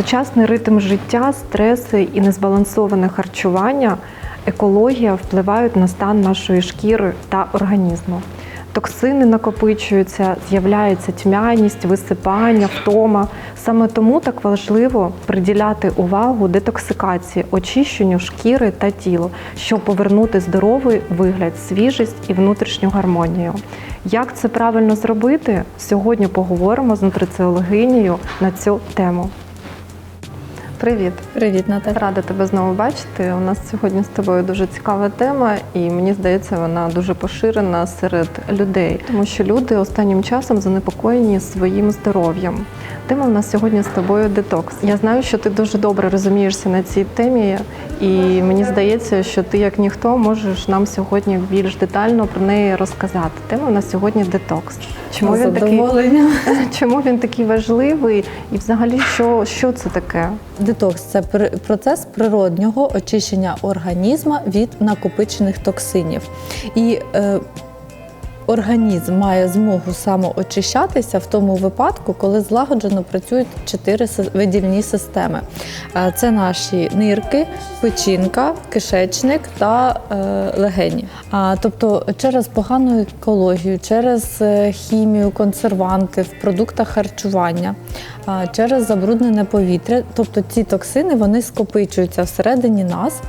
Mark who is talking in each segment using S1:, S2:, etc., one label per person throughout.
S1: Сучасний ритм життя, стреси і незбалансоване харчування, екологія впливають на стан нашої шкіри та організму. Токсини накопичуються, з'являється тьмяність, висипання, втома. Саме тому так важливо приділяти увагу детоксикації, очищенню шкіри та тіла, щоб повернути здоровий вигляд, свіжість і внутрішню гармонію. Як це правильно зробити? Сьогодні поговоримо з нутриціологинею на цю тему. Привіт!
S2: Привіт, Наталя.
S1: Рада тебе знову бачити. У нас сьогодні з тобою дуже цікава тема, і мені здається, вона дуже поширена серед людей, тому що люди останнім часом занепокоєні своїм здоров'ям. Тема в нас сьогодні з тобою детокс. Я знаю, що ти дуже добре розумієшся на цій темі, і мені здається, що ти, як ніхто, можеш нам сьогодні більш детально про неї розказати. Тема в нас сьогодні детокс. Чому він такий чому він такий важливий, і взагалі що, що це таке?
S2: Детокс це процес природнього очищення організму від накопичених токсинів. І е, організм має змогу самоочищатися в тому випадку, коли злагоджено працюють чотири видільні системи. Е, Це наші нирки, печінка, кишечник та е, легені. Тобто через погану екологію, через е, хімію, консерванти в продуктах харчування, через забруднене повітря, тобто ці токсини вони скопичуються всередині нас,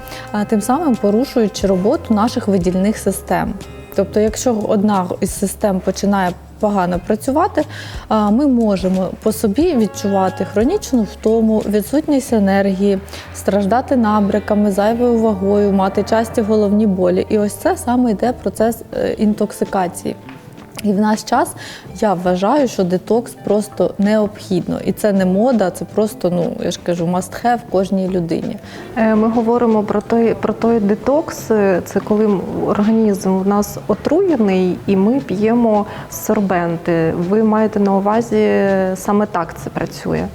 S2: тим самим порушуючи роботу наших видільних систем. Тобто, якщо одна із систем починає погано працювати, ми можемо по собі відчувати хронічну втому, відсутність енергії, страждати набриками, зайвою вагою, мати часті головні болі. І ось це саме йде процес е, інтоксикації. І в наш час я вважаю, що детокс просто необхідно. І це не мода, це просто, ну я ж кажу, must have кожній людині.
S1: Е, Ми говоримо про той про той детокс. е, Це коли організм у нас отруєний, і ми п'ємо сорбенти. Ви маєте на увазі е, саме так це працює?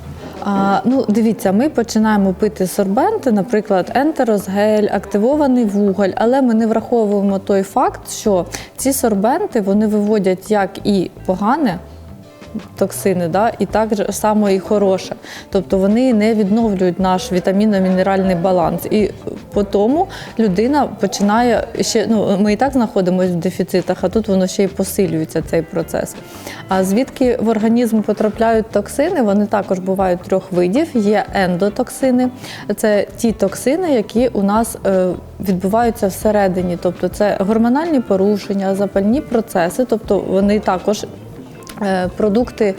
S2: А, ну, дивіться, ми починаємо пити сорбенти, наприклад, ентеросгель, активований вуголь, але ми не враховуємо той факт, що ці сорбенти вони виводять як і погане. Токсини, да, і так само і хороше. Тобто вони не відновлюють наш вітамінно-мінеральний баланс. І по тому людина починає ще. Ну ми і так знаходимося в дефіцитах, а тут воно ще й посилюється цей процес. А звідки в організм потрапляють токсини? Вони також бувають трьох видів. Є ендотоксини, це ті токсини, які у нас е, відбуваються всередині, тобто це гормональні порушення, запальні процеси, тобто вони також. Е, Продукти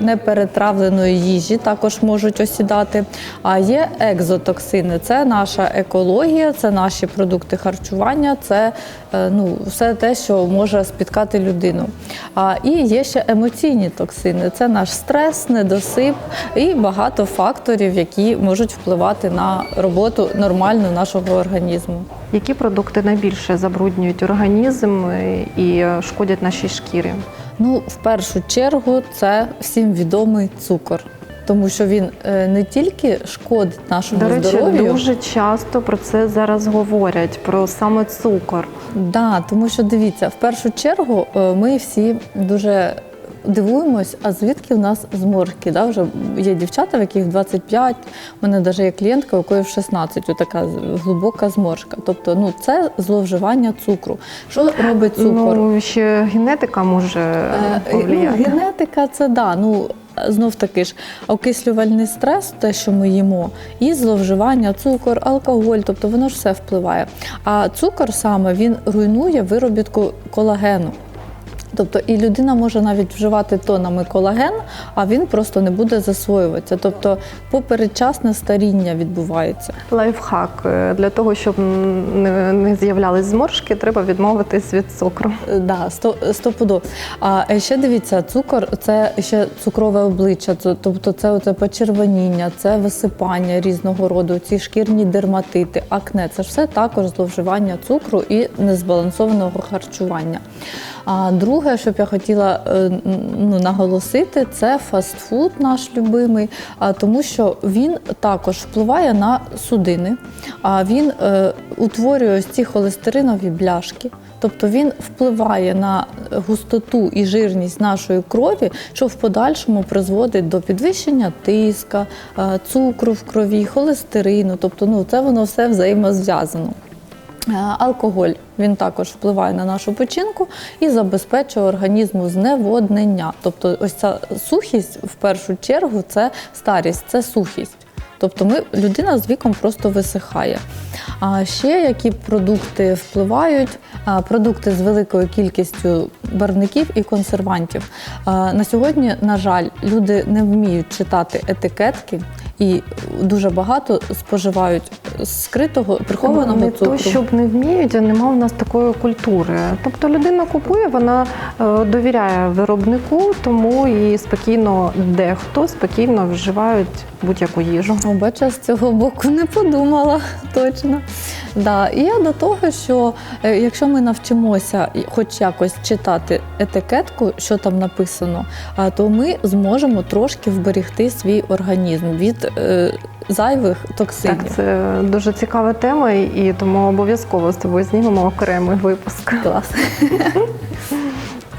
S2: неперетравленої їжі також можуть осідати. А є екзотоксини це наша екологія, це наші продукти харчування, це е, ну, все те, що може спіткати людину. А, і є ще емоційні токсини це наш стрес, недосип і багато факторів, які можуть впливати на роботу нормальну нашого організму.
S1: Які продукти найбільше забруднюють організм е, і е, шкодять нашій шкірі?
S2: Ну, в першу чергу, це всім відомий цукор, тому що він е, не тільки шкодить нашому
S1: До речі,
S2: здоров'ю,
S1: дуже часто про це зараз говорять, про саме цукор.
S2: да, тому що дивіться, в першу чергу е, ми всі дуже дивуємось, а звідки в нас зморшки? Да? Вже є дівчата, в яких 25, у мене навіть є клієнтка, у якої в 16 така глибока зморшка. Тобто, ну це зловживання цукру. Що робить цукор?
S1: Ну ще генетика може
S2: Е, Ну, генетика це да. Ну знов таки ж окислювальний стрес, те, що ми їмо, і зловживання, цукор, алкоголь, тобто воно ж все впливає. А цукор саме він руйнує виробітку колагену. Тобто і людина може навіть вживати тонами колаген, а він просто не буде засвоюватися. Тобто попередчасне старіння відбувається.
S1: Лайфхак Е, для того, щоб не, з'являлись зморшки, треба відмовитись від цукру.
S2: Е, Да, сто, стопудово. А е, ще дивіться, цукор це ще цукрове обличчя, тобто це оце почервоніння, це висипання різного роду, ці шкірні дерматити, акне. Це ж все також зловживання цукру і незбалансованого харчування. А друге, що б я хотіла е, ну, наголосити, це фастфуд наш любимий, тому що він також впливає на судини, а він е, утворює ось ці холестеринові бляшки. Тобто він впливає на густоту і жирність нашої крові, що в подальшому призводить до підвищення тиска, цукру в крові, холестерину. Тобто, ну це воно все взаємозв'язано. Е, Алкоголь він також впливає на нашу печінку і забезпечує організму зневоднення. Тобто, ось ця сухість в першу чергу це старість, це сухість. Тобто ми, людина з віком просто висихає. А ще які продукти впливають? Продукти з великою кількістю барвників і консервантів. На сьогодні, на жаль, люди не вміють читати етикетки і дуже багато споживають скритого прихованого
S1: не
S2: цукру.
S1: то, щоб не вміють, а нема в нас такої культури. Тобто людина купує, вона е, довіряє виробнику, тому і спокійно дехто спокійно вживають будь-яку їжу.
S2: Бачу, з цього боку не подумала точно. Да. І я до того, що е, якщо ми навчимося хоч якось читати етикетку, що там написано, то ми зможемо трошки вберегти свій організм від е, зайвих токсинів.
S1: Так, це дуже цікава тема, і тому обов'язково з тобою знімемо окремий випуск.
S2: Клас.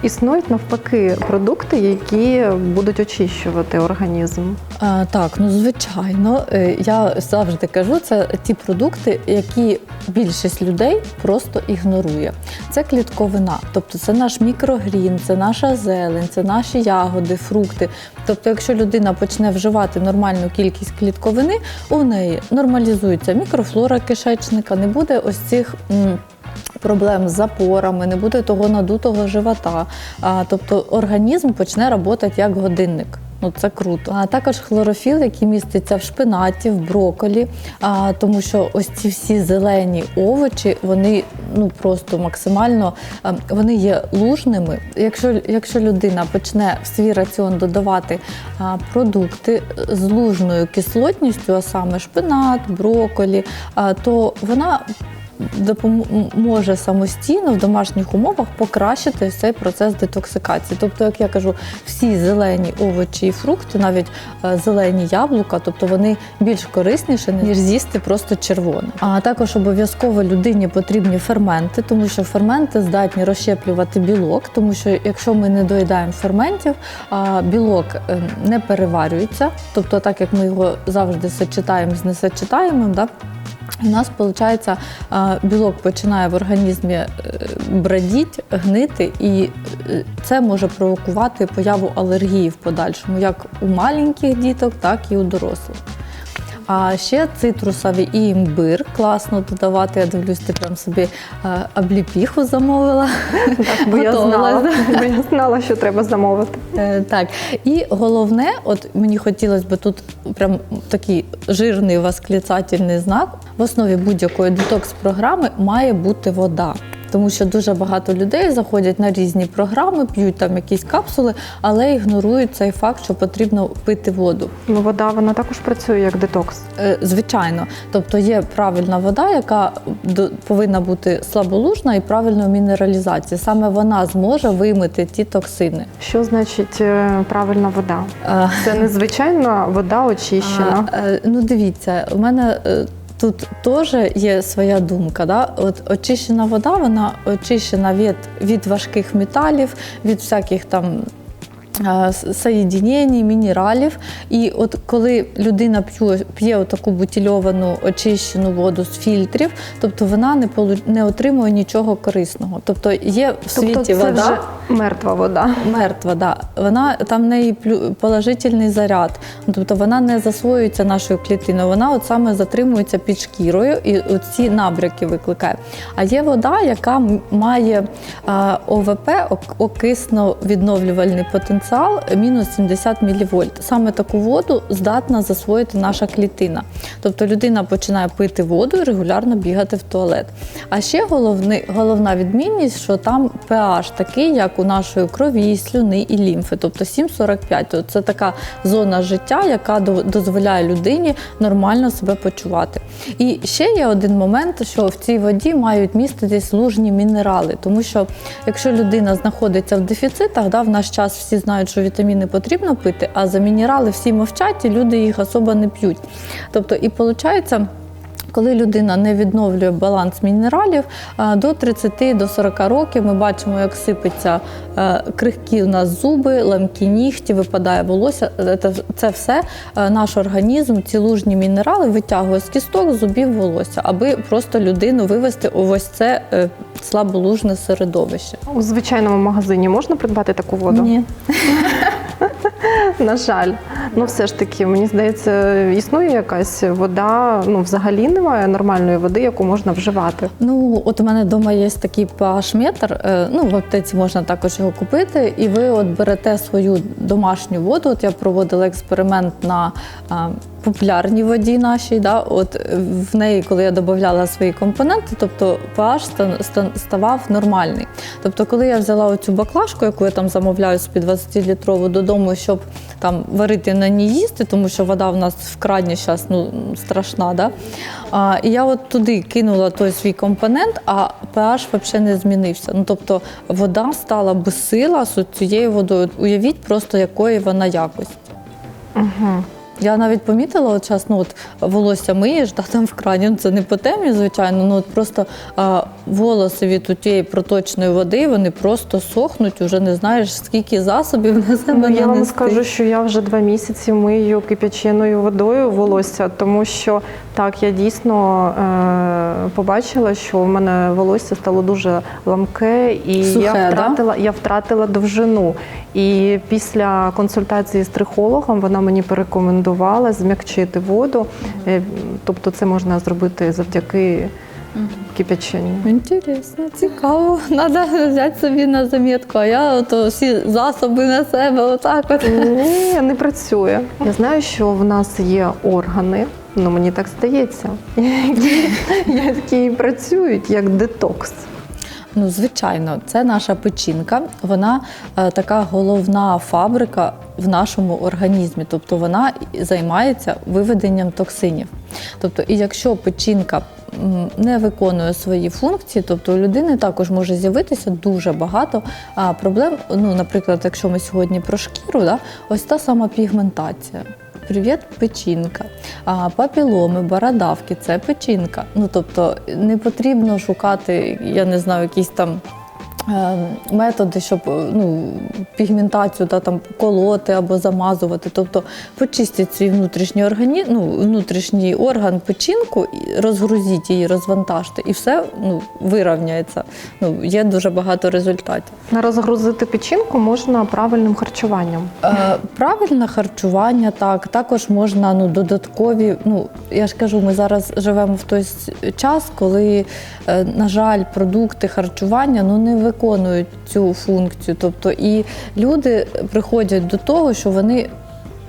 S1: Існують навпаки продукти, які будуть очищувати організм.
S2: А, так, ну звичайно, Е, я завжди кажу, це ті продукти, які більшість людей просто ігнорує. Це клітковина, тобто це наш мікрогрін, це наша зелень, це наші ягоди, фрукти. Тобто, якщо людина почне вживати нормальну кількість клітковини, у неї нормалізується мікрофлора кишечника, не буде ось цих. Проблем з запорами, не буде того надутого живота. А, тобто організм почне працювати як годинник. Ну це круто. А також хлорофіл, який міститься в шпинаті, в броколі, а, тому що ось ці всі зелені овочі, вони ну просто максимально а, вони є лужними. Якщо, якщо людина почне в свій раціон додавати а, продукти з лужною кислотністю, а саме шпинат, броколі, а, то вона допоможе самостійно в домашніх умовах покращити цей процес детоксикації. Тобто, як я кажу, всі зелені овочі і фрукти, навіть е, зелені яблука, тобто вони більш корисніші, ніж з'їсти просто червоне. А також обов'язково людині потрібні ферменти, тому що ферменти здатні розщеплювати білок, тому що якщо ми не доїдаємо ферментів, білок е, не переварюється, тобто так як ми його завжди сочетаємо з несочетаємим, да, у нас виходить, білок починає в організмі е, брадіть, гнити, і е, це може провокувати появу алергії в подальшому, як у маленьких діток, так і у дорослих. А ще цитрусові і імбир класно додавати. Я дивлюсь, ти прям собі обліпіху замовила.
S1: Так, бо я знала, бо я знала, що треба замовити.
S2: Е, Так, і головне, от мені хотілося б тут прям такий жирний восклицательний знак. В основі будь-якої детокс-програми має бути вода. Тому що дуже багато людей заходять на різні програми, п'ють там якісь капсули, але ігнорують цей факт, що потрібно пити воду.
S1: Ну, вода вона також працює як детокс.
S2: Е, Звичайно, тобто є правильна вода, яка до- повинна бути слаболужна і правильної мінералізації. Саме вона зможе вимити ті токсини.
S1: Що значить е, правильна вода?
S2: Е,
S1: Це незвичайна вода очищена.
S2: А, ну дивіться, у мене тут теж є своя думка. Да? От очищена вода, вона очищена від, від важких металів, від всяких там. Соєдінень, мінералів. І от коли людина п'є, таку бутильовану очищену воду з фільтрів, тобто вона не, не отримує нічого корисного. Тобто є в
S1: Тобто
S2: світі
S1: це
S2: вода.
S1: вже мертва вода.
S2: Мертва, да. Вона там в неї положительний заряд. Тобто вона не засвоюється нашою клітиною, вона от саме затримується під шкірою і ці набряки викликає. А є вода, яка має ОВП, окисно відновлювальний потенціал, мінус 70 мВ. Саме таку воду здатна засвоїти наша клітина. Тобто людина починає пити воду і регулярно бігати в туалет. А ще головний, головна відмінність, що там pH такий, як у нашої крові, слюни і лімфи, тобто 7,45. Тобто Це така зона життя, яка дозволяє людині нормально себе почувати. І ще є один момент, що в цій воді мають міститись лужні мінерали, тому що якщо людина знаходиться в дефіцитах, да, в наш час всі знають, що вітаміни потрібно пити, а за мінерали всі мовчать, і люди їх особо не п'ють. Тобто, і виходить. Коли людина не відновлює баланс мінералів, е, до 30 до 40 років ми бачимо, як сипеться е, крихкі у нас зуби, ламкі нігті, випадає волосся. Е, Це, все наш організм, ці лужні мінерали витягує з кісток, зубів волосся, аби просто людину вивести у ось це слаболужне середовище.
S1: У звичайному магазині можна придбати таку воду?
S2: Ні.
S1: На жаль, ну все ж таки, мені здається, існує якась вода. Ну, взагалі немає нормальної води, яку можна вживати.
S2: Ну, от у мене вдома є такий pH-метр, е, ну в аптеці можна також його купити, і ви от берете свою домашню воду. От я проводила експеримент на е, популярній воді нашій. Да, от е, в неї, коли я додавала свої компоненти, тобто pH ста- ста- ставав нормальний. Тобто, коли я взяла оцю баклажку, яку я там замовляю під 20-літрову додому, щоб там варити на ній їсти, тому що вода в нас в крані зараз ну, страшна. Да? А, і я от туди кинула той свій компонент, а pH взагалі не змінився. Ну, тобто вода стала безсила з цією водою. Уявіть просто, якої вона якості.
S1: Угу.
S2: Я навіть помітила, от час, ну от волосся миєш, та там в крані, ну це не по темі, звичайно, ну от просто а, волоси від тієї проточної води, вони просто сохнуть, уже не знаєш, скільки засобів на себе
S1: Ну, я вам скажу, що я вже два місяці мию кип'яченою водою волосся, тому що так я дійсно е, побачила, що в мене волосся стало дуже ламке, і
S2: Сухе,
S1: я
S2: да?
S1: втратила, я втратила довжину. І після консультації з трихологом вона мені порекомендувала зм'якчити воду. Е, Тобто, це можна зробити завдяки кип'яченню.
S2: Інтересно, цікаво. Треба взяти собі на замітку. А я ото всі засоби на себе, отак от.
S1: Ні, не працює. Я знаю, що в нас є органи, ну мені так здається, які, які працюють як детокс.
S2: Ну, звичайно, це наша печінка. Вона е, така головна фабрика в нашому організмі, тобто вона займається виведенням токсинів. Тобто, і якщо печінка не виконує свої функції, тобто у людини також може з'явитися дуже багато проблем. Ну, наприклад, якщо ми сьогодні про шкіру, да, ось та сама пігментація. Привіт, печінка. А папіломи, бородавки це печінка. Ну тобто не потрібно шукати, я не знаю, якісь там. Е, Методи, щоб е, ну, пігментацію та, там, колоти або замазувати, тобто почистіть свій внутрішній органі... ну, внутрішній орган печінку, розгрузіть її, розвантажте, і все ну, вирівняється. Ну, є дуже багато результатів.
S1: Розгрузити печінку можна правильним харчуванням.
S2: Е, Правильне харчування, так також можна ну додаткові. Ну я ж кажу, ми зараз живемо в той час, коли, е, на жаль, продукти харчування ну не виконують цю функцію. Тобто, і люди приходять до того, що вони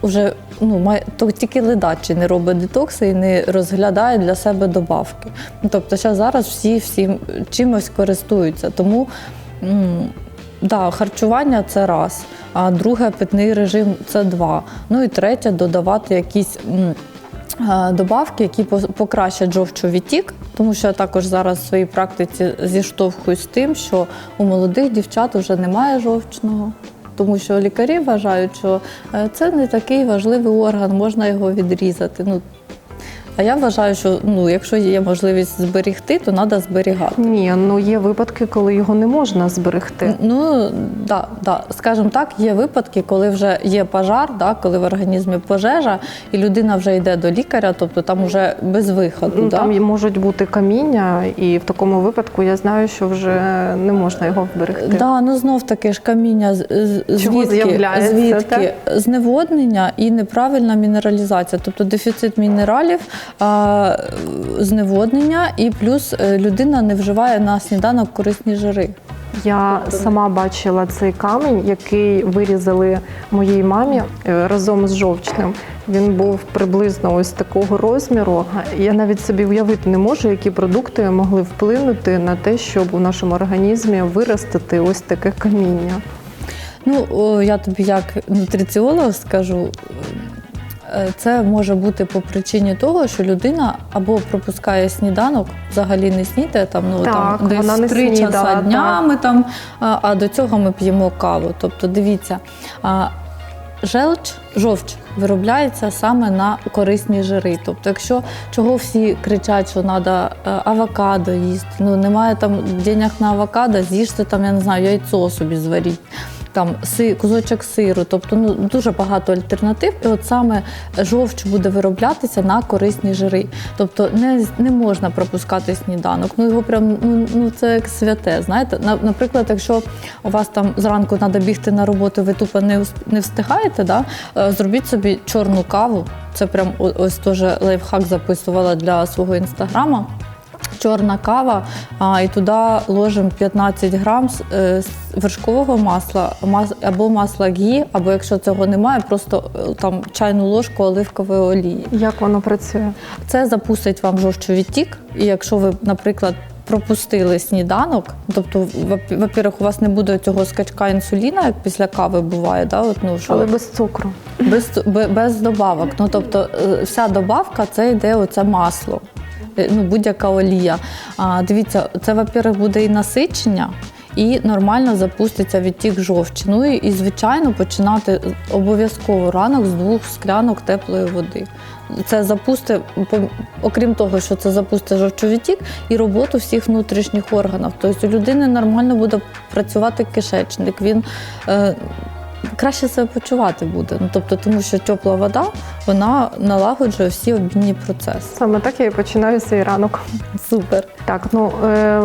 S2: вже ну май то тільки ледачі не робить детокси і не розглядає для себе добавки. Ну, тобто, ще зараз всі всім чимось користуються. Тому. м, Да, харчування це раз, а друге питний режим це два. Ну і третє додавати якісь м, добавки, які покращать покращать жовчовідтік, тому що я також зараз в своїй практиці зіштовхуюсь з тим, що у молодих дівчат вже немає жовчного. Тому що лікарі вважають, що е, це не такий важливий орган, можна його відрізати. Ну, а я вважаю, що ну, якщо є можливість зберігти, то треба зберігати.
S1: Ні, ну є випадки, коли його не можна зберегти.
S2: Ну да, да, скажімо так, є випадки, коли вже є пожар, да, коли в організмі пожежа, і людина вже йде до лікаря, тобто там вже без виходу.
S1: Ну,
S2: да?
S1: Там можуть бути каміння, і в такому випадку я знаю, що вже не можна його вберегти.
S2: Да, ну знов таки ж каміння
S1: Чого
S2: звідки, звідки? зневоднення і неправильна мінералізація, тобто дефіцит мінералів, зневоднення, і плюс е, людина не вживає на сніданок корисні жири.
S1: Я сама бачила цей камінь, який вирізали моїй мамі е, разом з жовчним. Він був приблизно ось такого розміру. Я навіть собі уявити не можу, які продукти могли вплинути на те, щоб у нашому організмі виростити ось таке каміння.
S2: Ну, я тобі як нутриціолог скажу. Е, Це може бути по причині того, що людина або пропускає сніданок, взагалі не снідає там, ну
S1: Так,
S2: там десь
S1: не снідала,
S2: часа
S1: так.
S2: днями, там, а, а до цього ми п'ємо каву. Тобто, дивіться, желч, жовч виробляється саме на корисні жири. Тобто, якщо чого всі кричать, що треба авокадо їсти, ну немає там денег на авокадо, з'їжте там, я не знаю, яйцо собі зваріть. Там си, кусочок сиру, тобто ну дуже багато альтернатив, і от саме жовч буде вироблятися на корисні жири. Тобто не, не можна пропускати сніданок. Ну його прям ну, ну це як святе. Знаєте, На- наприклад, якщо у вас там зранку треба бігти на роботу, ви тупо не, не встигаєте, да? е, зробіть собі чорну каву. Це прям ось теж лайфхак записувала для свого інстаграма. Чорна кава, а, і туди ложимо 15 грам е, вершкового масла мас- або масла гі, або якщо цього немає, просто е, там чайну ложку оливкової олії.
S1: Як воно працює?
S2: Це запустить вам жовчовідтік. І якщо ви, наприклад, пропустили сніданок, тобто, во- во-первых, у вас не буде цього скачка інсуліна, як після кави буває, да? От, ну, що
S1: Але без цукру.
S2: без, без добавок. Ну тобто е, вся добавка це йде оце масло. Е, Ну, будь-яка олія. А, дивіться, це, во-первых, буде і насичення, і нормально запуститься відтік жовчі. Ну і, звичайно, починати обов'язково ранок з двох склянок теплої води. Це запустить, по- окрім того, що це запустить жовчовідтік і роботу всіх внутрішніх органів. Тобто у людини нормально буде працювати кишечник. Він е, краще себе почувати буде. Ну тобто, тому що тепла вода вона налагоджує всі обмінні процеси.
S1: Саме так я і починаю свій ранок.
S2: Супер.
S1: Так, ну е,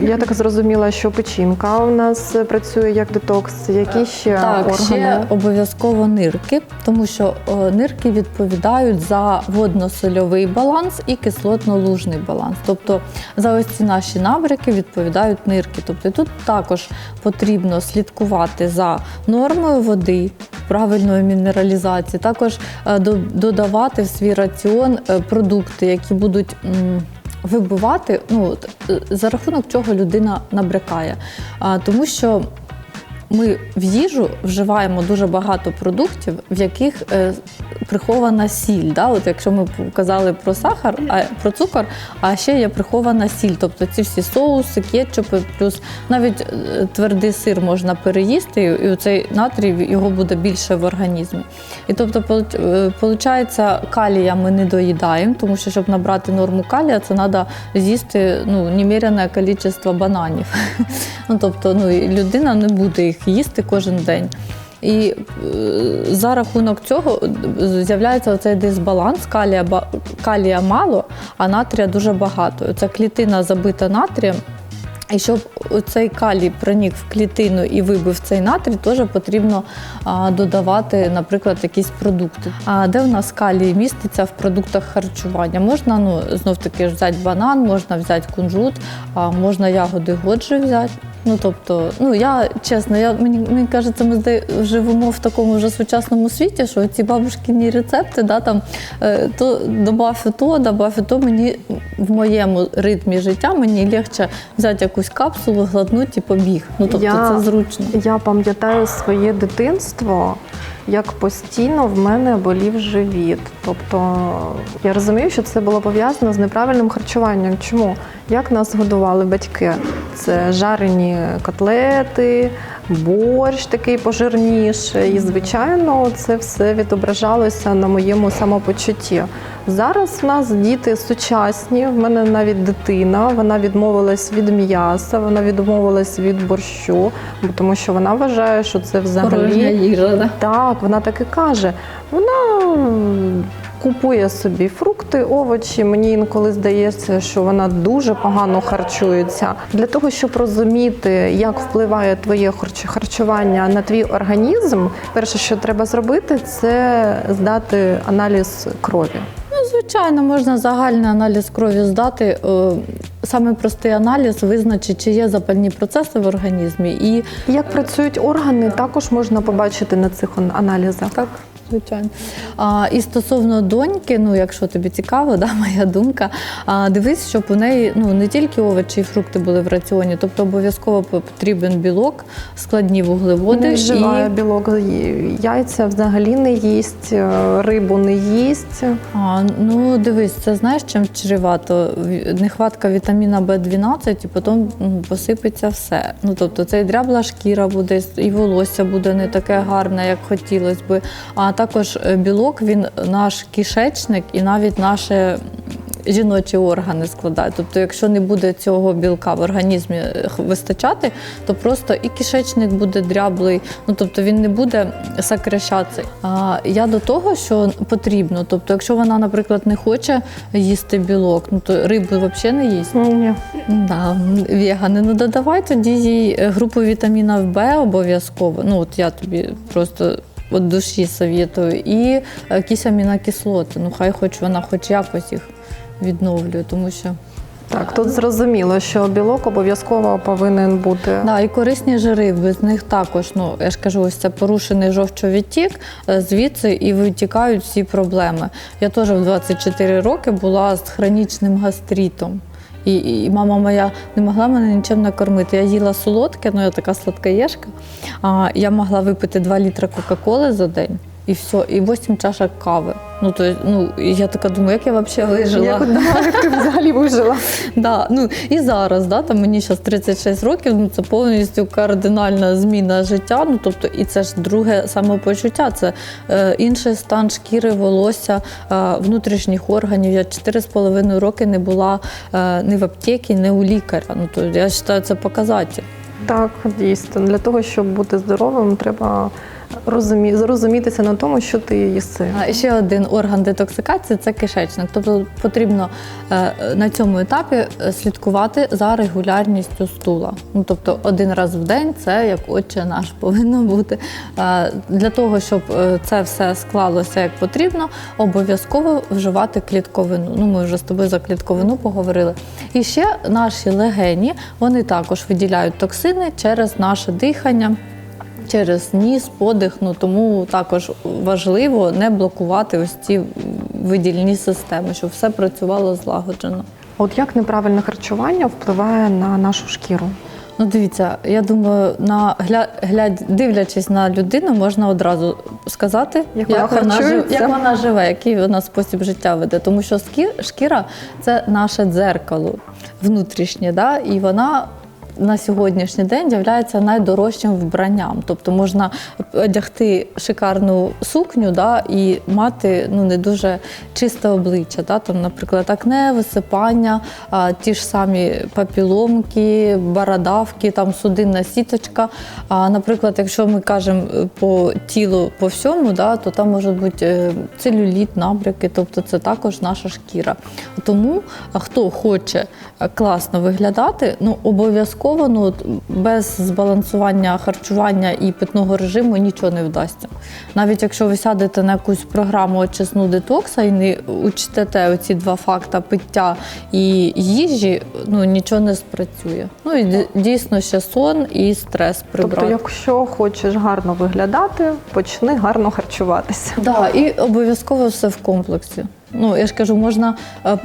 S1: я так зрозуміла, що печінка у нас працює як детокс. Які ще
S2: Так,
S1: органи?
S2: ще обов'язково нирки, тому що е, нирки відповідають за водно-сольовий баланс і кислотно-лужний баланс. Тобто за ось ці наші набряки відповідають нирки. Тобто тут також потрібно слідкувати за нормою води. Правильної мінералізації, також е, додавати в свій раціон е, продукти, які будуть вибивати, ну е, за рахунок чого людина набрякає. Тому що ми в їжу вживаємо дуже багато продуктів, в яких е, прихована сіль. Да? От якщо ми казали про сахар, а про цукор, а ще є прихована сіль. Тобто ці всі соуси, кетчупи, плюс навіть е, твердий сир можна переїсти, і цей натрій його буде більше в організмі. І тобто, виходить, калія ми не доїдаємо, тому що щоб набрати норму калія, це треба з'їсти ну, немерене кількість бананів. Ну, тобто, ну, людина не буде їх їсти кожен день. І е, за рахунок цього е, з'являється оцей дисбаланс, калія, калія мало, а натрія дуже багато. Ця клітина забита натрієм. І щоб цей калій проник в клітину і вибив цей натрій, теж потрібно додавати, наприклад, якісь продукти. А де в нас калій міститься в продуктах харчування? Можна ну знов таки взяти банан, можна взяти кунжут, можна ягоди годжі взяти. Ну тобто, ну я чесно, я мені мені кажеться, ми здає- живемо в такому вже сучасному світі, що ці бабушкині рецепти, да там е, то добав і то, добав і то. Мені в моєму ритмі життя мені легше взяти якусь капсулу, глотнути і побіг. Ну тобто
S1: Я-
S2: це зручно.
S1: Я пам'ятаю своє дитинство, як постійно в мене болів живіт. Тобто я розумію, що це було пов'язано з неправильним харчуванням. Чому? Як нас годували батьки? Це жарені котлети, борщ такий пожирніший. І, звичайно, це все відображалося на моєму самопочутті. Зараз в нас діти сучасні. В мене навіть дитина, вона відмовилась від м'яса, вона відмовилась від борщу, тому що вона вважає, що це взагалі
S2: їжа,
S1: так, вона так і каже. Вона купує собі фрукти, овочі. Мені інколи здається, що вона дуже погано харчується. Для того, щоб розуміти, як впливає твоє харчування на твій організм, перше, що треба зробити, це здати аналіз крові.
S2: Ну, звичайно, можна загальний аналіз крові здати. Е, Саме простий аналіз визначить, чи є запальні процеси в організмі. І
S1: Як працюють органи, також можна побачити на цих аналізах.
S2: так, Звичайно. А, і стосовно доньки, ну якщо тобі цікаво, да, моя думка, а, дивись, щоб у неї ну не тільки овочі і фрукти були в раціоні, тобто обов'язково потрібен білок, складні вуглеводи
S1: Не вживає
S2: і
S1: білок, яйця взагалі не їсть, е, рибу не їсть.
S2: а, ну дивись, це знаєш, чим чревато? Нехватка вітаміна В12 і потім посипеться все. Ну тобто це і дрябла шкіра буде, і волосся буде не таке гарне, як хотілося би. А також е, білок він наш кишечник і навіть наше. м, Жіночі органи складають. Тобто, якщо не буде цього білка в організмі е, вистачати, то просто і кишечник буде дряблий, ну тобто він не буде сокращатися. А я до того, що потрібно. Тобто, якщо вона, наприклад, не хоче їсти білок, ну то рибу взагалі не їсть.
S1: Ні.
S2: Да, вегани, ну додавай тоді їй е, групу вітаміна В обов'язково. Ну от я тобі просто від душі совєтую. І е, якісь амінокислоти. Ну хай хоч вона хоч якось їх відновлює, тому що
S1: Так, тут зрозуміло, що білок обов'язково повинен бути.
S2: да, і корисні жири, без них також. Ну я ж кажу, ось це порушений жовчовідтік, е, звідси і витікають всі проблеми. Я теж в 24 роки була з хронічним гастритом. І, і мама моя не могла мене нічим накормити. Я їла солодке, ну я така сладкоєшка. А я могла випити 2 літри Кока-Коли за день. І все, і 8 чашок кави. Ну то ну я така думаю, як я взагалі вижила.
S1: Як як ти взагалі вижила?
S2: Да, ну і зараз, да, там мені зараз 36 років, ну це повністю кардинальна зміна життя. Ну тобто, і це ж друге самопочуття, це е, інший стан шкіри, волосся, е, внутрішніх органів. Я 4,5 роки не була е, ні в аптеці, ні у лікаря. Ну то я вважаю, це показатель.
S1: Так, дійсно. Для того, щоб бути здоровим, треба розумі... зрозумітися на тому, що ти їси.
S2: А ще один орган детоксикації це кишечник. Тобто потрібно е, на цьому етапі е, слідкувати за регулярністю стула. Ну тобто один раз в день це як отче наш повинно бути. Для того, щоб е, це все склалося як потрібно, обов'язково вживати клітковину. Ну ми вже з тобою за клітковину поговорили. І ще наші легені вони також виділяють токсини через наше дихання через ніс, подих. Ну тому також важливо не блокувати ось ці видільні системи, щоб все працювало злагоджено.
S1: От як неправильне харчування впливає на нашу шкіру?
S2: Ну, дивіться, я думаю, на гля, глядь, дивлячись на людину, можна одразу сказати,
S1: Як вона
S2: жив- як вона живе, який вона спосіб життя веде. Тому що шкіра це наше дзеркало внутрішнє, да? і вона. На сьогоднішній день є найдорожчим вбранням. Тобто можна одягти шикарну сукню да, і мати ну, не дуже чисте обличчя. Да? Там, наприклад, акне, висипання, а, ті ж самі папіломки, бородавки, там судинна сіточка. А, наприклад, якщо ми кажемо е, по тілу по всьому, да, то там може бути е, целюліт, набряки, тобто це також наша шкіра. Тому хто хоче класно виглядати, ну обов'язково ну, без збалансування харчування і питного режиму нічого не вдасться. Навіть якщо ви сядете на якусь програму очисну детокса і не учтете оці два факти пиття і їжі, ну нічого не спрацює. Ну і дійсно ще сон і стрес прибрати.
S1: Тобто, якщо хочеш гарно виглядати, почни гарно харчуватися.
S2: Да, і обов'язково все в комплексі. Ну, я ж кажу, можна е,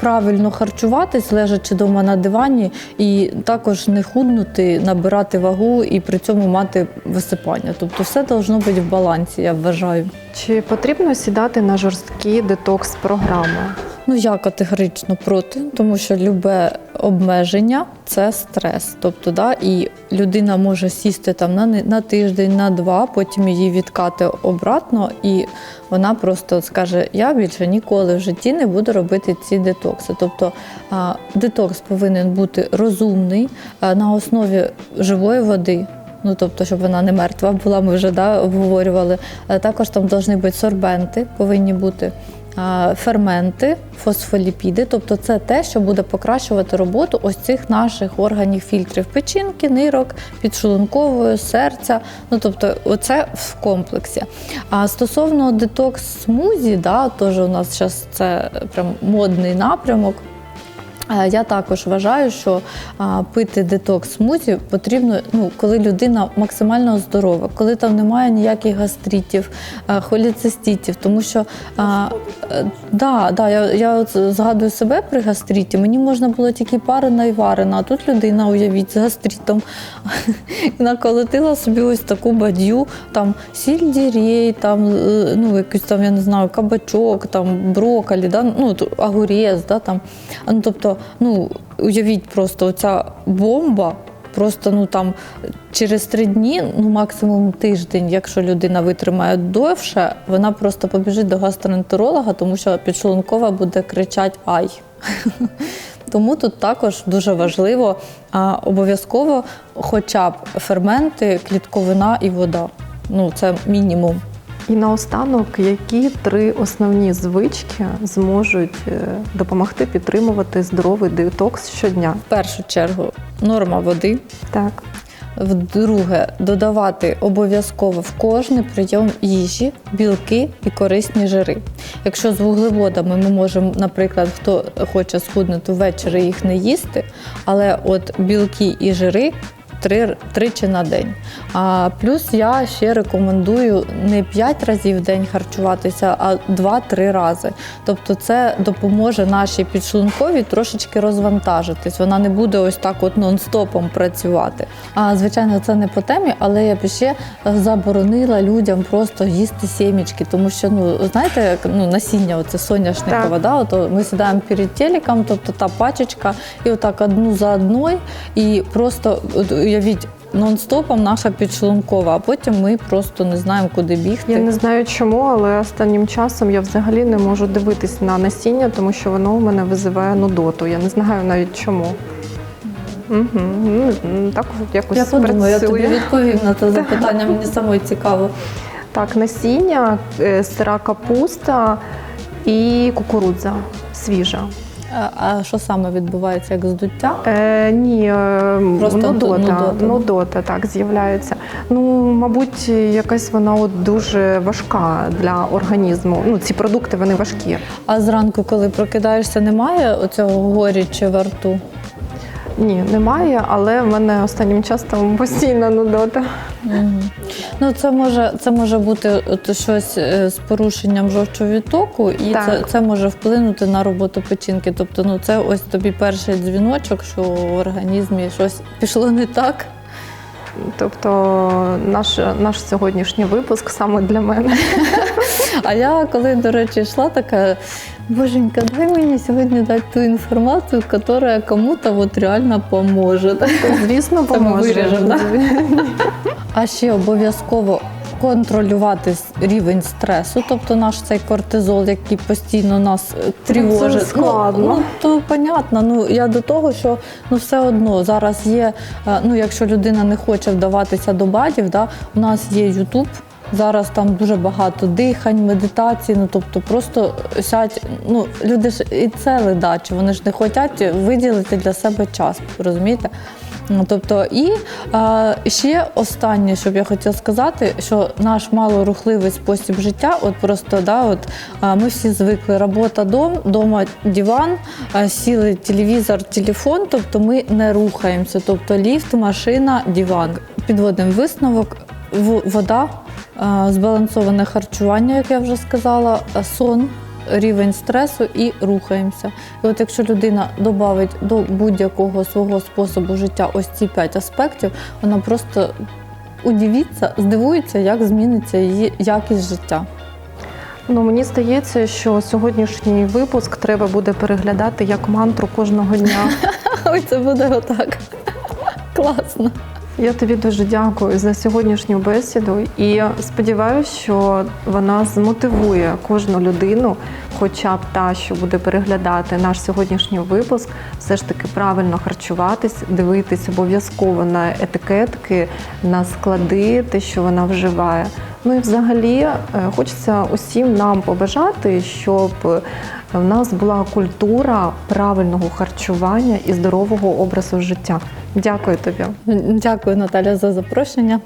S2: правильно харчуватись, лежачи вдома на дивані, і також не худнути, набирати вагу і при цьому мати висипання. Тобто все должно бути в балансі, я вважаю.
S1: Чи потрібно сідати на жорсткі детокс-програми?
S2: Ну, я категорично проти, тому що любе обмеження це стрес. Тобто, да, і людина може сісти там на, на тиждень, на два, потім її відкати обратно, і вона просто скаже: Я більше ніколи в житті не буду робити ці детокси. Тобто детокс повинен бути розумний на основі живої води. Ну, тобто, щоб вона не мертва була, ми вже да, обговорювали. Також там повинні бути сорбенти, повинні бути ферменти, фосфоліпіди. Тобто це те, що буде покращувати роботу ось цих наших органів фільтрів печінки, нирок, підшлункової, серця. Ну тобто, оце в комплексі. А стосовно детокс смузі, да, теж у нас зараз це прям модний напрямок. Е, Я також вважаю, що пити детокс смузі потрібно, ну, коли людина максимально здорова, коли там немає ніяких гастритів, а, холециститів, тому що а, е, да, да, я, я от згадую себе при гастриті, мені можна було тільки парена і варена, а тут людина, уявіть, з гастритом наколотила собі ось таку бадью, там сільдірей, там, е, ну, якийсь там, я не знаю, кабачок, там, брокколі, да, ну, огурець, да, там. Ну, тобто, ну, уявіть просто оця бомба, просто ну там через три дні, ну максимум тиждень, якщо людина витримає довше, вона просто побіжить до гастроентеролога, тому що підшлункова буде кричати Ай. Тому тут також дуже важливо а, обов'язково хоча б ферменти, клітковина і вода. Ну, це мінімум.
S1: І наостанок, які три основні звички зможуть е, допомогти підтримувати здоровий детокс щодня?
S2: В першу чергу норма води.
S1: Так.
S2: Вдруге, додавати обов'язково в кожний прийом їжі білки і корисні жири. Якщо з вуглеводами ми можемо, наприклад, хто хоче схуднути ввечері їх не їсти, але от білки і жири. Три, тричі на день. А плюс я ще рекомендую не 5 разів в день харчуватися, а 2-3 рази. Тобто це допоможе нашій підшлунковій трошечки розвантажитись. Вона не буде ось так от нон-стопом працювати. А звичайно, це не по темі, але я б ще заборонила людям просто їсти сімечки, тому що ну знаєте, як ну насіння, оце соняшникова, да, от ми сідаємо перед телеком, тобто та пачечка, і отак одну за одною, і просто уявіть. Нон-стопом наша підшлункова, а потім ми просто не знаємо, куди бігти.
S1: Я не знаю чому, але останнім часом я взагалі не можу дивитись на насіння, тому що воно у мене визиває нудоту. Я не знаю навіть чому. Угу. Так якось
S2: Я подумаю, я тобі відповім на це запитання, мені самої цікаво.
S1: Так, насіння, е, сира капуста і кукурудза свіжа.
S2: А, що саме відбувається, як здуття?
S1: Е, ні, е,
S2: Просто
S1: нудота,
S2: нудота.
S1: нудота, так з'являється. Ну, мабуть, якась вона от дуже важка для організму. Ну, ці продукти вони важкі.
S2: А зранку, коли прокидаєшся, немає оцього горічі во рту?
S1: Ні, немає, але в мене останнім часом постійна нудота.
S2: Ну, це може, це може бути от щось е, з порушенням жовчого відтоку, і
S1: Так.
S2: це, це може вплинути на роботу печінки. Тобто, ну це ось тобі перший дзвіночок, що в організмі щось пішло не так.
S1: Тобто наш, наш сьогоднішній випуск саме для мене.
S2: А я коли, до речі, йшла така. Боженька, дай мені сьогодні дати ту інформацію, яка кому-то от реально поможе.
S1: Звісно, поможе.
S2: А ще обов'язково контролювати рівень стресу, тобто наш цей кортизол, який постійно нас е, тривожить.
S1: складно.
S2: Ну, ну то понятно. Ну я до того, що ну все одно зараз є. е, Ну, якщо людина не хоче вдаватися до бадів, да, у нас є Ютуб. Зараз там дуже багато дихань, медитацій. Ну тобто, просто сядь. Ну люди ж і це ледачі, вони ж не хочуть виділити для себе час, розумієте? Ну, Тобто, і е, ще останнє, що б я хотіла сказати, що наш малорухливий спосіб життя, от просто да, от е, ми всі звикли робота дом, дома диван, е, сіли телевізор, телефон, тобто ми не рухаємося. Тобто ліфт, машина, диван. Підводимо висновок, вода, е, збалансоване харчування, як я вже сказала, сон рівень стресу і рухаємося. І от якщо людина додавить до будь-якого свого способу життя ось ці п'ять аспектів, вона просто удивиться, здивується, як зміниться її якість життя.
S1: Ну мені здається, що сьогоднішній випуск треба буде переглядати як мантру кожного дня.
S2: Ой, це буде отак. Класно.
S1: Я тобі дуже дякую за сьогоднішню бесіду і сподіваюся, що вона змотивує кожну людину, хоча б та, що буде переглядати наш сьогоднішній випуск, все ж таки правильно харчуватись, дивитись обов'язково на етикетки, на склади, те, що вона вживає. Ну і взагалі е, хочеться усім нам побажати, щоб в нас була культура правильного харчування і здорового образу життя. Дякую тобі.
S2: Дякую, Наталя, за запрошення.